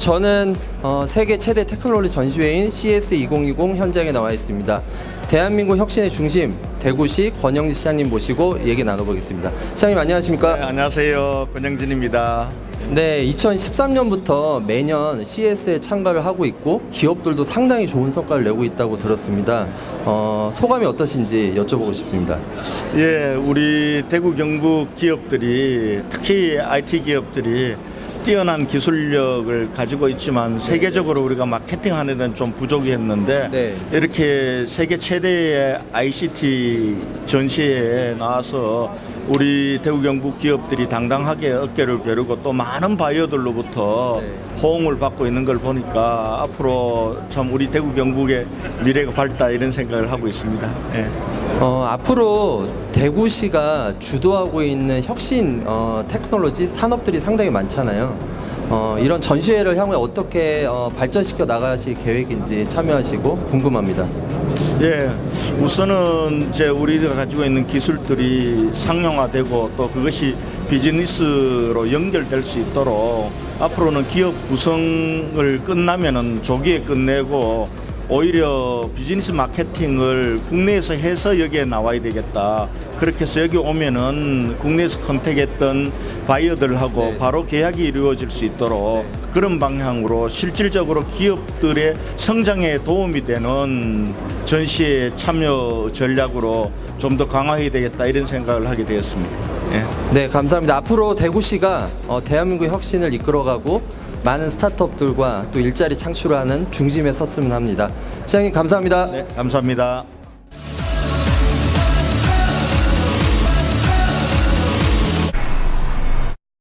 저는 어, 세계 최대 테크놀로지 전시회인 CS 2020 현장에 나와 있습니다. 대한민국 혁신의 중심 대구시 권영지 시장님 모시고 얘기 나눠보겠습니다. 시장님 안녕하십니까? 네, 안녕하세요. 권영진입니다. 네, 2013년부터 매년 CS에 참가를 하고 있고 기업들도 상당히 좋은 성과를 내고 있다고 들었습니다. 어, 소감이 어떠신지 여쭤보고 싶습니다. 예, 우리 대구 경북 기업들이 특히 IT 기업들이 뛰어난 기술력을 가지고 있지만 세계적으로 우리가 마케팅하는 데는 좀 부족했는데 네. 이렇게 세계 최대의 ICT 전시회에 나와서 우리 대구 경북 기업들이 당당하게 어깨를 겨루고 또 많은 바이어들로부터 네. 호응을 받고 있는 걸 보니까 앞으로 참 우리 대구 경북의 미래가 밝다 이런 생각을 하고 있습니다. 예. 어, 앞으로 대구시가 주도하고 있는 혁신 어, 테크놀로지 산업들이 상당히 많잖아요. 어, 이런 전시회를 향후에 어떻게 어, 발전시켜 나가실 계획인지 참여하시고 궁금합니다. 예, 우선은 이제 우리가 가지고 있는 기술들이 상용화되고 또 그것이 비즈니스로 연결될 수 있도록 앞으로는 기업 구성을 끝나면은 조기에 끝내고 오히려 비즈니스 마케팅을 국내에서 해서 여기에 나와야 되겠다. 그렇게 해서 여기 오면은 국내에서 컨택했던 바이어들하고 네. 바로 계약이 이루어질 수 있도록 그런 방향으로 실질적으로 기업들의 성장에 도움이 되는 전시회 참여 전략으로 좀 더 강화해야 되겠다 이런 생각을 하게 되었습니다. 예. 네, 감사합니다. 앞으로 대구시가 어, 대한민국 혁신을 이끌어가고 많은 스타트업들과 또 일자리 창출하는 중심에 섰으면 합니다. 시장님 감사합니다. 네, 감사합니다.